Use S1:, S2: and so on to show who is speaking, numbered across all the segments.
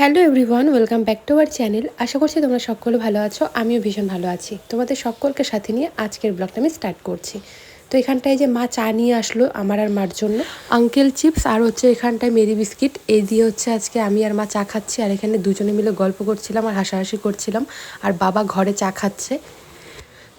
S1: Hello everyone, welcome back to our channel. আশা করছি তোমরা সকলে ভালো আছো, আমিও ভীষণ ভালো আছি। তোমাদের সকলকে সাথে নিয়ে আজকের ব্লগটা আমি স্টার্ট করছি। তো এখানটায় যে মা চা নিয়ে আসলো আমার আর মার জন্য আঙ্কেল চিপস আর হচ্ছে এখানটায় মেরি বিস্কিট এই দিয়ে হচ্ছে আজকে আমি আর মা চা খাচ্ছি। আর এখানে দুজনে মিলে গল্প করছিলাম আর হাসাহাসি করছিলাম। আর বাবা ঘরে চা খাচ্ছে।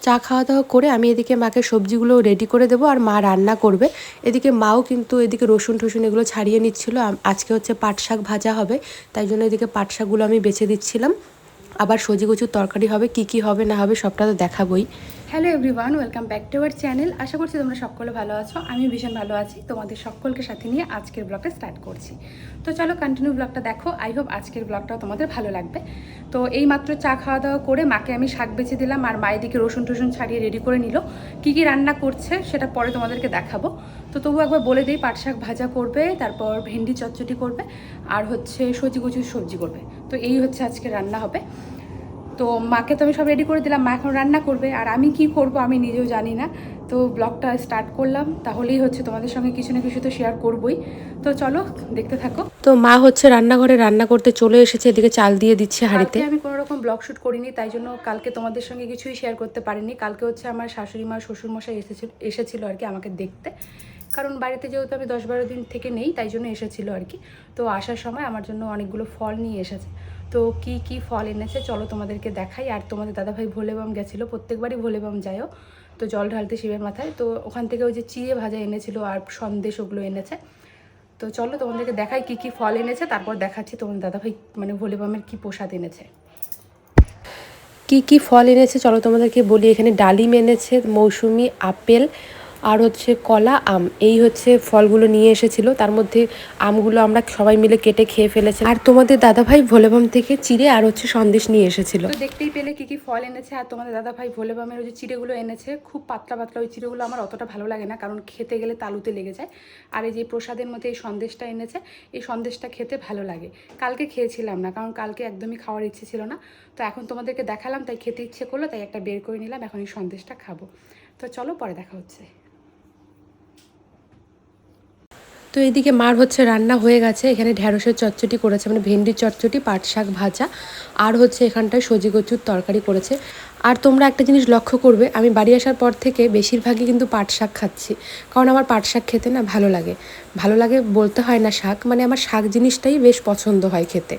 S1: চা খাওয়া দাওয়া করে আমি এদিকে মাকে সবজিগুলো রেডি করে দেবো আর মা রান্না করবে। এদিকে মাও কিন্তু এদিকে রসুন টসুন এগুলো ছাড়িয়ে নিচ্ছিল। আজকে হচ্ছে পাট শাক ভাজা হবে, তাই জন্য এদিকে পাট শাকগুলো আমি বেছে দিচ্ছিলাম। আবার সজি কচুর তরকারি হবে, কি কি হবে না হবে সবটা তো দেখাবই। Hello everyone welcome back to our channel আশা করছি তোমরা সকলে ভালো আছো। আমি ভীষণ ভালো আছি। তোমাদের সকলকে সাথে নিয়ে আজকের ব্লগটা স্টার্ট করছি। তো চলো কন্টিনিউ ব্লগটা দেখো। আই হোপ আজকের ব্লগটাও তোমাদের ভালো লাগবে। তো এই মাত্র চা খাওয়া দাওয়া করে মাকে আমি শাক বেছে দিলাম আর মায়ের দিকে রসুন টসুন ছাড়িয়ে রেডি করে নিল। কি কি রান্না করছে সেটা পরে তোমাদেরকে দেখাবো। তো তবু একবার বলে দিই, পাট শাক ভাজা করবে, তারপর ভেন্ডি চচ্চটি করবে, আর হচ্ছে সজি কচুর সবজি করবে। তো এই হচ্ছে আজকে রান্না হবে। তো মাকে তো আমি সব রেডি করে দিলাম মা এখন রান্না করবে। আর আমি কি করব আমি নিজেও জানি না। তো ব্লগটা স্টার্ট করলাম তাহলেই হচ্ছে তোমাদের সঙ্গে কিছু না কিছু তো শেয়ার করবই। তো চলো দেখতে থাকো। তো মা হচ্ছে রান্নাঘরে রান্না করতে চলে এসেছে এদিকে চাল দিয়ে দিচ্ছে হাঁড়িতে। আমি কোনো রকম ব্লগ শ্যুট করিনি তাই জন্য কালকে তোমাদের সঙ্গে কিছুই শেয়ার করতে পারিনি। কালকে হচ্ছে আমার শাশুড়ি মা শ্বশুর মশাই এসেছিল এসেছিল আর কি আমাকে দেখতে। কারণ বাড়িতে যেহেতু আমি দশ বারো দিন থেকে নেই তাই জন্য এসেছিল আর কি। তো আসার সময় আমার জন্য অনেকগুলো ফল নিয়ে এসেছে। তো কি কি ফল এনেছে? চলো তোমাদেরকে দেখাই। আর তোমাদের দাদাভাই ভোলেবাম গেছিল, প্রত্যেকবারই ভোলেবাম যায়ও। তো জল ঢালতে শিবের মাথায়। তো ওখান থেকে ওই যে চিড়ে ভাজা এনেছিল আর সন্দেশ ওগুলো এনেছে। তো চলো তোমাদেরকে দেখাই কি কি ফল এনেছে। তারপর দেখাচ্ছি তোমাদের দাদাভাই মানে ভোলেবামের কি প্রসাদ এনেছে। কি কি ফল এনেছে? চলো তোমাদেরকে বলি, এখানে ডালিম এনেছে, মৌসুমি, আপেল আর হচ্ছে কলা, আম, এই হচ্ছে ফলগুলো নিয়ে এসেছিল। তার মধ্যে আমগুলো আমরা সবাই মিলে কেটে খেয়ে ফেলেছি আর তোমাদের দাদাভাই ভোলেবাম থেকে চিড়ে আর হচ্ছে সন্দেশ নিয়ে এসেছিল। দেখতেই পেলে কি কি ফল এনেছে, আর তোমাদের দাদাভাই ভোলেবামের ওই যে চিড়েগুলো এনেছে, খুব পাতলা পাতলা, ওই চিড়েগুলো আমার অতটা ভালো লাগে না, কারণ খেতে গেলে তালুতে লেগে যায়। আর এই যে প্রসাদের মধ্যে এই সন্দেশটা এনেছে, এই সন্দেশটা খেতে ভালো লাগে। কালকে খেয়েছিলাম না, কারণ কালকে একদমই খাওয়ার ইচ্ছে ছিল না। তো এখন তোমাদেরকে দেখালাম, তাই খেতে ইচ্ছে করল, তাই একটা বের করে নিলাম, এখন এই সন্দেশটা খাব। তো চলো পরে দেখা হচ্ছে। তো এদিকে মার হচ্ছে রান্না হয়ে গেছে। এখানে ঢ্যাঁড়সের চচ্চটি করেছে মানে ভেন্ডির চচ্চটি পাট শাক ভাজা, আর হচ্ছে এখানটায় সজি কচুর তরকারি করেছে। আর তোমরা একটা জিনিস লক্ষ্য করবে, আমি বাড়ি আসার পর থেকে বেশিরভাগই কিন্তু পাট শাক খাচ্ছি। কারণ আমার পাট শাক খেতে না ভালো লাগে। ভালো লাগে বলতে হয় না শাক মানে আমার শাক জিনিসটাই বেশ পছন্দ হয় খেতে।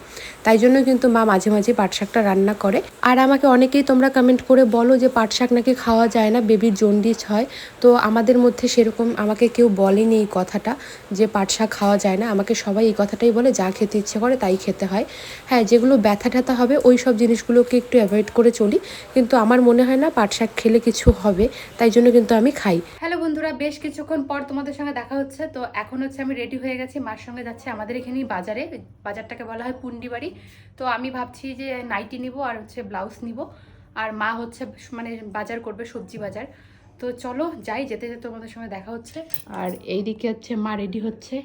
S1: তাই জন্য কিন্তু মা মাঝে মাঝে পাট শাকটা রান্না করে। আর আমাকে অনেকেই তোমরা কমেন্ট করে বলো যে পাট শাক নাকি খাওয়া যায় না বেবির জন্ডিস হয়। তো আমাদের মধ্যে সেরকম আমাকে কেউ বলেনি এই কথাটা যে পাট শাক খাওয়া যায় না। আমাকে সবাই এই কথাটাই বলে, যা খেতে ইচ্ছে করে তাই খেতে হয়। হ্যাঁ যেগুলো ব্যথা ট্যাথা হবে, ওই সব জিনিসগুলোকে একটু অ্যাভয়েড করে চলি। কিন্তু আমার মনে হয় না পাট শাক খেলে কিছু হবে, তাই জন্য কিন্তু আমি খাই। হ্যালো বন্ধুরা, বেশ কিছুক্ষণ পর তোমাদের সঙ্গে দেখা হচ্ছে। তো এখন হচ্ছে আমি রেডি হয়ে গেছি, মার সঙ্গে যাচ্ছে আমাদের এখানেই বাজারে। বাজারটাকে বলা হয় পুন্ডি বাড়ি তো আমি ভাবছি যে নাইটি নিব আর হচ্ছে ব্লাউজ নিব। আর মা হচ্ছে মানে বাজার করবে সবজি বাজার। তো চলো যাই, যেতে যেতে তোমাদের সঙ্গে দেখা হচ্ছে। আর এইদিকে হচ্ছে মা রেডি হচ্ছে।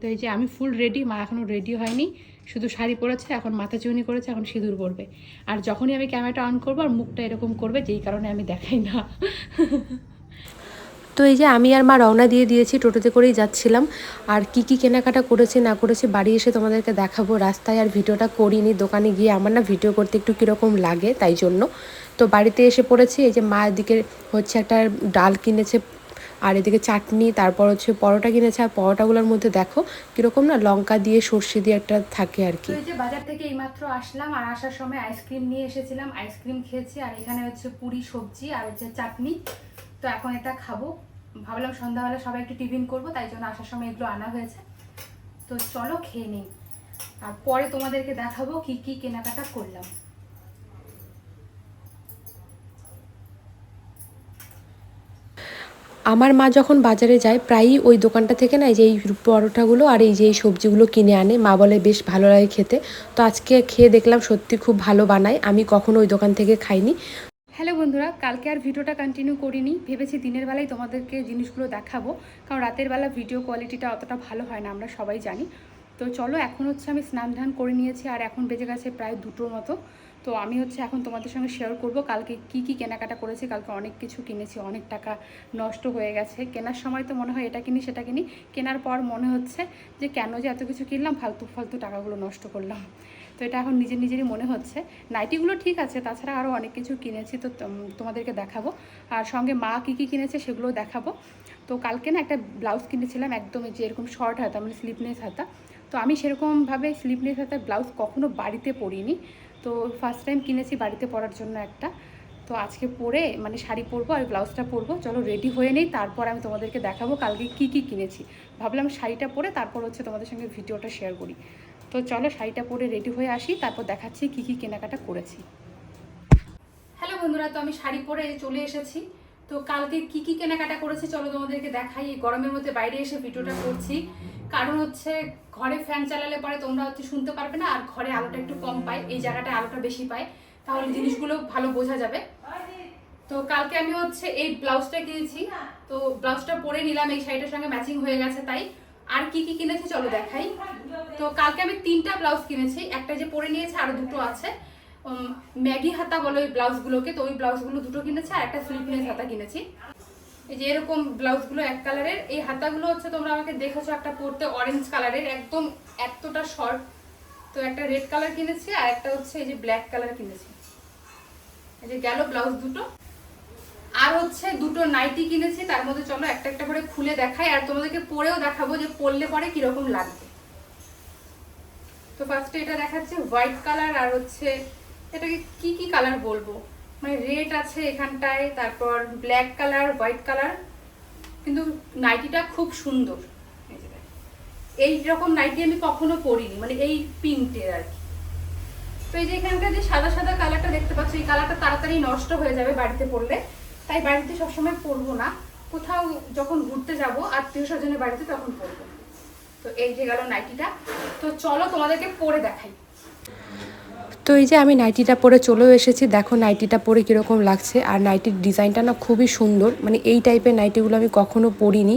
S1: তো এই যে আমি ফুল রেডি মা এখনও রেডি হয়নি। শুধু শাড়ি পরেছে, এখন মাথা চুনি করেছে, এখন সিঁদুর পরবে। আর যখনই আমি ক্যামেরাটা অন করব, আর মুখটা এরকম করবে, যেই কারণে আমি দেখাই না। তো এই যে আমি আর মা রওনা দিয়ে দিয়েছি, টোটোতে করেই যাচ্ছিলাম। আর কি কি কেনাকাটা করেছি, না করেছি, বাড়ি এসে তোমাদেরকে দেখাবো। রাস্তায় আর ভিডিওটা করিনি, দোকানে গিয়ে আমার না ভিডিও করতে একটু কীরকম লাগে, তাই জন্য। তো বাড়িতে এসে পড়েছি, এই যে মায়ের দিকে হচ্ছে একটা ডাল কিনেছে আর এদিকে চাটনি, তারপর হচ্ছে পরোটা কিনেছে। আর পরোটাগুলোর মধ্যে দেখো কীরকম না লঙ্কা দিয়ে, সর্ষে দিয়ে একটা থাকে আর কি। যে বাজার থেকে এইমাত্র আসলাম আর আসার সময় আইসক্রিম নিয়ে এসেছিলাম। আইসক্রিম খেয়েছি আর এখানে হচ্ছে পুরি, সবজি আর হচ্ছে চাটনি। তো এখন এটা খাব। ভাবলাম সন্ধ্যাবেলা সবাই একটু টিফিন করব, তাই জন্য আসার সময় এগুলো আনা হয়েছে। তো চলো খেয়ে নিই। আর পরে তোমাদেরকে দেখাবো কি কি কেনাকাটা করলাম। আমার মা যখন বাজারে যায়, প্রায়ই ওই দোকানটা থেকে না এই যে এই পরোটাগুলো আর এই যে এই সবজিগুলো কিনে আনে। মা বলে, বেশ ভালো লাগে খেতে। তো আজকে খেয়ে দেখলাম সত্যি খুব ভালো বানায়। আমি কখনো ওই দোকান থেকে খাইনি। হ্যালো বন্ধুরা, কালকে আর ভিডিওটা কন্টিনিউ করিনি। ভেবেছি দিনের বেলায় তোমাদেরকে জিনিসগুলো দেখাবো। কারণ রাতের বেলা ভিডিও কোয়ালিটিটা অতটা ভালো হয় না, আমরা সবাই জানি।
S2: তো চলো, এখন হচ্ছে আমি স্নান ধান করে নিয়েছি। আর এখন বেজে গেছে প্রায় দুটোর মতো। তো আমি হচ্ছে এখন তোমাদের সঙ্গে শেয়ার করব। কালকে কি কি কেনাকাটা করেছি, কালকে অনেক কিছু কিনেছি, অনেক টাকা নষ্ট হয়ে গেছে। কেনার সময় তো মনে হয় এটা কিনি, সেটা কিনি। কেনার পর মনে হচ্ছে যে কেন যে এত কিছু কিনলাম, ফালতু ফালতু টাকাগুলো নষ্ট করলাম। তো এটা এখন নিজের, নিজেরই মনে হচ্ছে। নাইটিগুলো ঠিক আছে, তাছাড়া আরও অনেক কিছু কিনেছি, তো তোমাদেরকে দেখাবো। আর সঙ্গে মা কী কী কিনেছে সেগুলোও দেখাবো। তো কালকে না একটা ব্লাউজ কিনেছিলাম একদম এই যে এরকম শর্ট হাতা মানে স্লিপনেস হাতা। তো আমি সেরকমভাবে স্লিপনেস হাতা ব্লাউজ কখনো বাড়িতে পরিনি। তো ফার্স্ট টাইম কিনেছি বাড়িতে পরার জন্য একটা। তো আজকে পরে মানে শাড়ি পরবো আর ব্লাউজটা পরবো। চলো রেডি হয়ে নেই, তারপর আমি তোমাদেরকে দেখাবো কালকে কি কি কিনেছি। ভাবলাম শাড়িটা পরে তারপর হচ্ছে তোমাদের সঙ্গে ভিডিওটা শেয়ার করি। তো চলো শাড়িটা পরে রেডি হয়ে আসি, তারপর দেখাচ্ছি কি কি কেনাকাটা করেছি। হ্যালো বন্ধুরা, তো আমি শাড়ি পরে চলে এসেছি। তো কালকে কি কি কেনাকাটা করেছি চলো তোমাদেরকে দেখাই। গরমের মধ্যে বাইরে এসে ভিডিওটা করছি। কারণ হচ্ছে ঘরে ফ্যান চালালে পরে তোমরা হচ্ছে শুনতে পারবে না, আর ঘরে আলোটা একটু কম পায়, এই জায়গাটায় আলোটা বেশি পায়, তাহলে জিনিসগুলো ভালো বোঝা যাবে। তো কালকে আমি হচ্ছে এই ব্লাউজটা কিনেছি, তো ব্লাউজটা পরে নিলাম, এই শাড়িটার সঙ্গে ম্যাচিং হয়ে গেছে তাই। আর কি কি কিনেছি চলো দেখাই। তো কালকে আমি তিনটা ব্লাউজ কিনেছি, একটা যে পরে নিয়েছে, আরও দুটো আছে। ম্যাগি হাতা বলো ওই ব্লাউজগুলোকে, তো ওই ব্লাউজগুলো দুটো কিনেছে, আর একটা স্লিপনেস হাতা কিনেছি। এই যে এরকম ব্লাউজগুলো এক কালারের, এই হাতাগুলো হচ্ছে তোমরা আমাকে দেখেছ একটা পরতে অরেঞ্জ কালারের, একদম এতটা শর্ট তো একটা রেড কালার কিনেছি আর একটা হচ্ছে এই যে ব্ল্যাক কালার কিনেছি। এই যে গেল ব্লাউজ দুটো। আর হচ্ছে দুটো নাইটি কিনেছি, তার মধ্যে চলো একটা একটা করে খুলে দেখাই আর তোমাদেরকে পরেও দেখাবো যে পরলে পরে কীরকম লাগবে। তো ফার্স্টে এটা দেখাচ্ছে হোয়াইট কালার আর হচ্ছে এটাকে কি কি কালার বলব? মানে রেড আছে এখানটায়, তারপর ব্ল্যাক কালার হোয়াইট কালার কিন্তু নাইটিটা খুব সুন্দর। এই রকম নাইটি আমি কখনো পরিনি মানে এই পিঙ্কটের আর কি। তো এই যে এখানকার যে সাদা সাদা কালারটা দেখতে পাচ্ছ, এই কালারটা তাড়াতাড়ি নষ্ট হয়ে যাবে বাড়িতে পড়লে। তাই বাড়িতে সবসময় পরবো না। কোথাও যখন ঘুরতে যাব আত্মীয় স্বজনের বাড়িতে তখন পরবো তো এই যে গেল নাইটিটা তো চলো তোমাদেরকে পরে দেখাই।
S1: তো এই যে আমি নাইটিটা পরে চলেও এসেছি, দেখো নাইটিটা পরে কীরকম লাগছে। আর নাইটির ডিজাইনটা না খুবই সুন্দর মানে এই টাইপের নাইটিগুলো আমি কখনো পরিনি।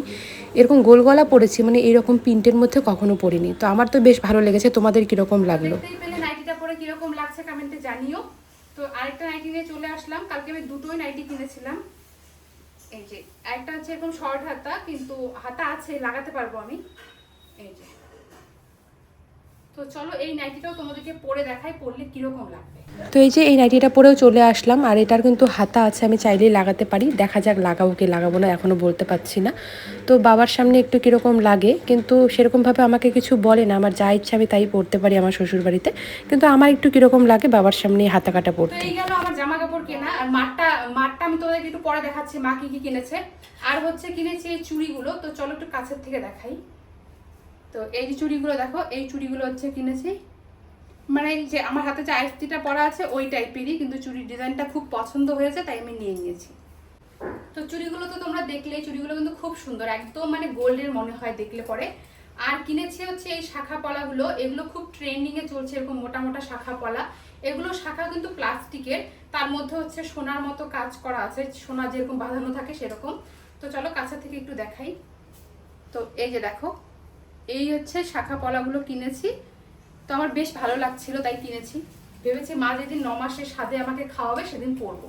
S1: এরকম গোল গলা পরেছি মানে এইরকম প্রিন্টের মধ্যে কখনো পরিনি। তো আমার তো বেশ ভালো লেগেছে, তোমাদের কীরকম লাগল?
S2: নাইটিটা পরে কীরকম লাগছে কমেন্টে জানিও। তো আরেকটা নাইটি নিয়ে চলে আসলাম, কালকে আমি দুটোই নাইটি কিনেছিলাম। এই যে একটা হচ্ছে এরকম শর্ট হাতা, কিন্তু হাতা আছে, লাগাতে পারব আমি। এই যে তো চলো এই নাইটিটাও তোমাদেরকে পরে দেখাই পরলে কীরকম লাগবে।
S1: তো এই যে এই নাইটিটা পরেও চলে আসলাম আর এটার কিন্তু হাতা আছে আমি চাইলেই লাগাতে পারি। দেখা যাক লাগাবো কি লাগাবো না এখনও বলতে পারছি না। তো বাবার সামনে একটু কীরকম লাগে কিন্তু সেরকমভাবে আমাকে কিছু বলে না। আমার যা ইচ্ছা আমি তাই পড়তে পারি আমার শ্বশুর বাড়িতে কিন্তু আমার একটু কীরকম লাগে বাবার সামনে হাতা কাটা
S2: তো
S1: পড়তে
S2: এই গেল আমার জামা কাপড় কেনা আর মাঠটা মাঠটা আমি তোমাদেরকে একটু পরে দেখাচ্ছি মা কি কি কিনেছে। আর হচ্ছে কিনেছি এই চুড়িগুলো তো চলো একটু কাছের থেকে দেখাই। তো এই যে চুড়িগুলো দেখো, এই চুড়িগুলো হচ্ছে কিনেছি। মানে যে আমার হাতে যে আইসটিটা পরা আছে, ওই টাইপেরই, কিন্তু চুড়ির ডিজাইনটা খুব পছন্দ হয়েছে, তাই আমি নিয়ে নিয়েছি। তো চুড়িগুলো তো তোমরা দেখলে চুড়িগুলো কিন্তু খুব সুন্দর, একদম মানে গোল্ডের মনে হয় দেখলে পরে। আর কিনেছি হচ্ছে এই শাখা পলাগুলো, এগুলো খুব ট্রেন্ডিং এ চলছে, এরকম মোটা মোটা শাখা পলা। এগুলো শাখা কিন্তু প্লাস্টিকের, তার মধ্যে হচ্ছে সোনার মতো কাজ করা আছে, সোনা যেরকম বাঁধানো থাকে সেরকম। তো চলো কাছে থেকে একটু দেখাই। তো এই যে দেখো এই হচ্ছে শাখা পলাগুলো কিনেছি। তো আমার বেশ ভালো লাগছিল তাই কিনেছি। ভেবেছি মা যেদিন ন মাসের আমাকে খাওয়াবে সেদিন পরবো।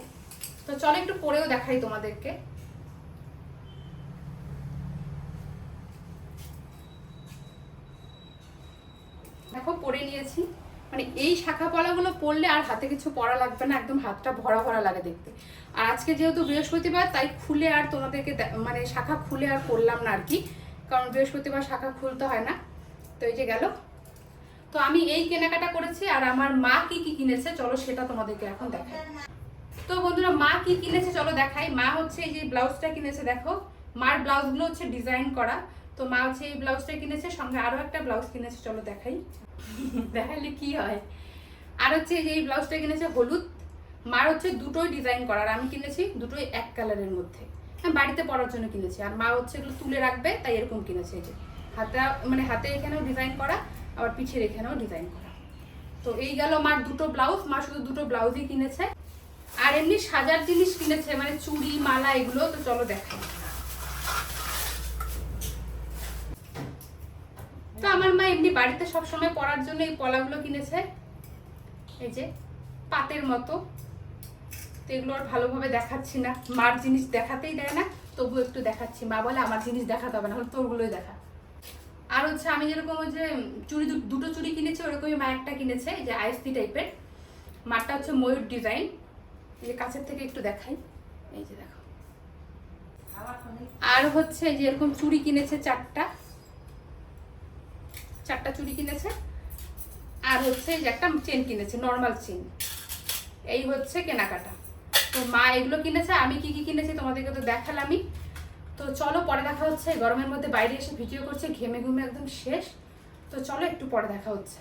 S2: তো চলো একটু পরেও দেখাই তোমাদেরকে। দেখো, পরে নিয়েছি। মানে এই শাখা পলাগুলো পরলে আর হাতে কিছু পরা লাগবে না, একদম হাতটা ভরা ভরা লাগে দেখতে। আর আজকে যেহেতু বৃহস্পতিবার, তাই খুলে আর তোমাদেরকে মানে শাখা খুলে আর পরলাম না আর কি। কারণ বৃহস্পতিবার শাখা খুলতে হয় না। তো এই যে গেল। তো আমি এই কেনাকাটা করেছি আর আমার মা কি কি কিনেছে চলো সেটা তোমাদেরকে এখন দেখাই। তো বন্ধুরা, মা কি কিনেছে চলো দেখাই। মা হচ্ছে এই যে ব্লাউজটা কিনেছে, দেখো। মার ব্লাউজগুলো হচ্ছে ডিজাইন করা। তো মা হচ্ছে এই ব্লাউজটা কিনেছে, সঙ্গে আরও একটা ব্লাউজ কিনেছে, চলো দেখাই। দেখাইলে কি হয়? আর হচ্ছে এই যে এই ব্লাউজটা কিনেছে হলুদ। মার হচ্ছে দুটোই ডিজাইন করা, আর আমি কিনেছি দুটোই এক কালারের মধ্যে। হ্যাঁ বাড়িতে পরার জন্য কিনেছি। আর মা হচ্ছে এগুলো তুলে রাখবে, তাই এরকম কিনেছে এই যে। হাতে মানে হাতে এখানেও ডিজাইন করা, আবার পিছের এখানেও ডিজাইন করা। তো এই গেল মার দুটো ব্লাউজ মা শুধু দুটো ব্লাউজই কিনেছে। আর এমনি সাজার জিনিস কিনেছে মানে চুড়ি, মালা, এগুলো, তো চলো দেখাই। তো আমার মা এমনি বাড়িতে সব সময় পরার জন্য এই পলাগুলো কিনেছে। এই যে, পাতের মতো। তো এগুলো আর ভালোভাবে দেখাচ্ছি না। মার জিনিস দেখাতেই দেয় না, তবু একটু দেখাচ্ছি। মা বলে, আমার জিনিস দেখাতে হবে না, হলে তোরগুলোই দেখা। আর হচ্ছে আমি যেরকম ওই যে চুড়ি দুটো চুড়ি কিনেছি, ওরকমই মা একটা কিনেছে, এই যে আইএসপি টাইপের। মারটা হচ্ছে ময়ূর ডিজাইন। যে কাছের থেকে একটু দেখাই। এই যে দেখো। আর হচ্ছে যে এরকম চুড়ি কিনেছে চারটা। চারটা চুড়ি কিনেছে। আর হচ্ছে এই যে একটা চেন কিনেছে, নর্মাল চেন। এই হচ্ছে কেনাকাটা। তো মা এগুলো কিনেছে, আমি কি কি কিনেছি তোমাদেরকে তো দেখালামই। তো চলো, পরে দেখা হচ্ছে। গরমের মধ্যে বাইরে এসে ভিডিও করছে, ঘেমে ঘুমে একদম শেষ। তো চলো, একটু পরে দেখা হচ্ছে।